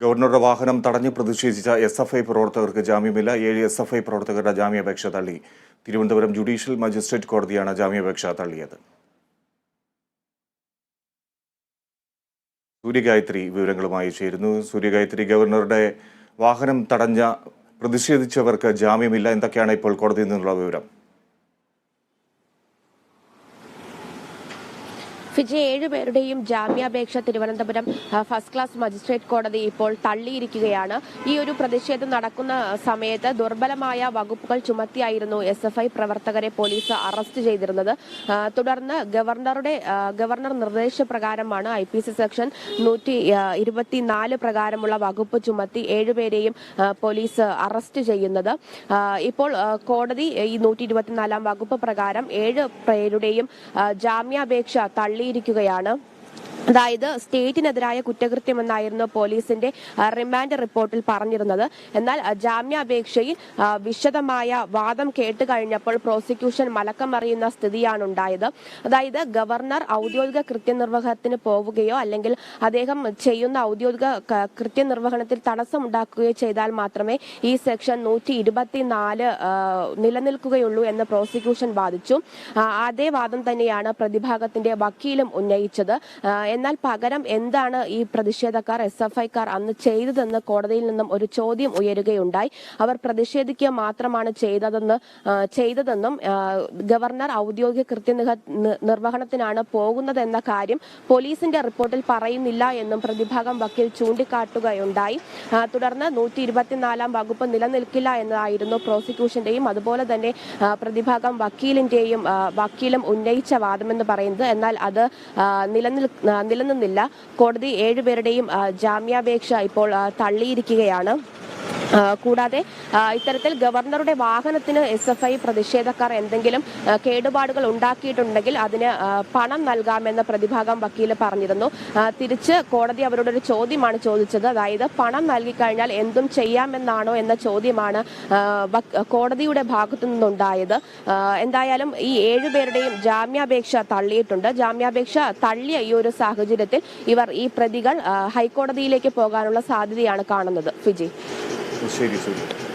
ഗവർണറുടെ വാഹനം തടഞ്ഞ് പ്രതിഷേധിച്ച എസ് എഫ് ഐ പ്രവർത്തകർക്ക് ജാമ്യമില്ല. ഏഴ് എസ് എഫ് ഐ പ്രവർത്തകരുടെ ജാമ്യാപേക്ഷ തള്ളി. തിരുവനന്തപുരം ജുഡീഷ്യൽ മജിസ്ട്രേറ്റ് കോടതിയാണ് ജാമ്യാപേക്ഷ തള്ളിയത്. സൂര്യഗായത്രി വിവരങ്ങളുമായി ചേരുന്നു. സൂര്യഗായത്രി ഗവർണറുടെ വാഹനം തടഞ്ഞ പ്രതിഷേധിച്ചവർക്ക് ജാമ്യമില്ല. എന്തൊക്കെയാണ് ഇപ്പോൾ കോടതിയിൽ നിന്നുള്ള വിവരം? ഫിജി ഏഴുപേരുടെയും ജാമ്യാപേക്ഷ തിരുവനന്തപുരം ഫസ്റ്റ് ക്ലാസ് മജിസ്ട്രേറ്റ് കോടതി ഇപ്പോൾ തള്ളിയിരിക്കുകയാണ്. ഈ ഒരു പ്രതിഷേധം നടക്കുന്ന സമയത്ത് ദുർബലമായ വകുപ്പുകൾ ചുമത്തിയായിരുന്നു എസ് എഫ് ഐ പ്രവർത്തകരെ പോലീസ് അറസ്റ്റ് ചെയ്തിരുന്നത്. തുടർന്ന് ഗവർണറുടെ ഗവർണർ നിർദ്ദേശപ്രകാരമാണ് ഐ പി സി സെക്ഷൻ നൂറ്റി ഇരുപത്തിനാല് പ്രകാരമുള്ള വകുപ്പ് ചുമത്തി ഏഴുപേരെയും പോലീസ് അറസ്റ്റ് ചെയ്യുന്നത്. ഇപ്പോൾ കോടതി ഈ നൂറ്റി ഇരുപത്തിനാലാം വകുപ്പ് പ്രകാരം ഏഴ് പേരുടെയും ജാമ്യാപേക്ഷ ജാമ്യാപേക്ഷ തള്ളിയിരിക്കുകയാണ് അതായത് സ്റ്റേറ്റിനെതിരായ കുറ്റകൃത്യമെന്നായിരുന്നു പോലീസിന്റെ റിമാൻഡ് റിപ്പോർട്ടിൽ പറഞ്ഞിരുന്നത്. എന്നാൽ ജാമ്യാപേക്ഷയിൽ വിശദമായ വാദം കേട്ട് കഴിഞ്ഞപ്പോൾ പ്രോസിക്യൂഷൻ മലക്കം അറിയുന്ന സ്ഥിതിയാണ് ഉണ്ടായത്. അതായത് ഗവർണർ ഔദ്യോഗിക കൃത്യനിർവഹണത്തിന് പോവുകയോ അല്ലെങ്കിൽ അദ്ദേഹം ചെയ്യുന്ന ഔദ്യോഗിക കൃത്യനിർവഹണത്തിൽ തടസ്സമുണ്ടാക്കുകയോ ചെയ്താൽ മാത്രമേ ഈ സെക്ഷൻ നൂറ്റി ഇരുപത്തിനാല് നിലനിൽക്കുകയുള്ളൂ എന്ന് പ്രോസിക്യൂഷൻ വാദിച്ചു. അതേ വാദം തന്നെയാണ് പ്രതിഭാഗത്തിന്റെ വക്കീലും ഉന്നയിച്ചത്. എന്നാൽ പകരം എന്താണ് ഈ പ്രതിഷേധക്കാർ എസ് എഫ് ഐക്കാർ അന്ന് ചെയ്തതെന്ന് കോടതിയിൽ നിന്നും ഒരു ചോദ്യം ഉയരുകയുണ്ടായി. അവർ പ്രതിഷേധിക്കുക മാത്രമാണ് ചെയ്തതെന്ന് ചെയ്തതെന്നും ഗവർണർ ഔദ്യോഗിക കൃത്യനിഹ നിർവഹണത്തിനാണ് പോകുന്നതെന്ന കാര്യം പോലീസിന്റെ റിപ്പോർട്ടിൽ പറയുന്നില്ല എന്നും പ്രതിഭാഗം വക്കീൽ ചൂണ്ടിക്കാട്ടുകയുണ്ടായി. തുടർന്ന് നൂറ്റി ഇരുപത്തിനാലാം വകുപ്പ് നിലനിൽക്കില്ല എന്നതായിരുന്നു പ്രോസിക്യൂഷന്റെയും അതുപോലെ തന്നെ പ്രതിഭാഗം വക്കീലിന്റെയും വക്കീലും ഉന്നയിച്ച വാദമെന്ന് പറയുന്നത്. എന്നാൽ അത് നിലനിൽ നിലനിന്നില്ല. കോടതി ഏഴുപേരുടെയും ജാമ്യാപേക്ഷ ഇപ്പോൾ തള്ളിയിരിക്കുകയാണ്. കൂടാതെ ഇത്തരത്തിൽ ഗവർണറുടെ വാഹനത്തിന് എസ് എഫ് ഐ പ്രതിഷേധക്കാർ എന്തെങ്കിലും കേടുപാടുകൾ ഉണ്ടാക്കിയിട്ടുണ്ടെങ്കിൽ അതിന് പണം നൽകാമെന്ന പ്രതിഭാഗം വക്കീൽ പറഞ്ഞിരുന്നു. തിരിച്ച് കോടതി അവരോട് ഒരു ചോദ്യമാണ് ചോദിച്ചത്. അതായത് പണം നൽകിക്കഴിഞ്ഞാൽ എന്തും ചെയ്യാമെന്നാണോ എന്ന ചോദ്യമാണ് കോടതിയുടെ ഭാഗത്തു നിന്നുണ്ടായത്. എന്തായാലും ഈ ഏഴുപേരുടെയും ജാമ്യാപേക്ഷ തള്ളിയിട്ടുണ്ട്. ജാമ്യാപേക്ഷ തള്ളിയ ഈ ഒരു സാഹചര്യത്തിൽ ഇവർ ഈ പ്രതികൾ ഹൈക്കോടതിയിലേക്ക് പോകാനുള്ള സാധ്യതയാണ് കാണുന്നത്. ഫിജി. o serviço e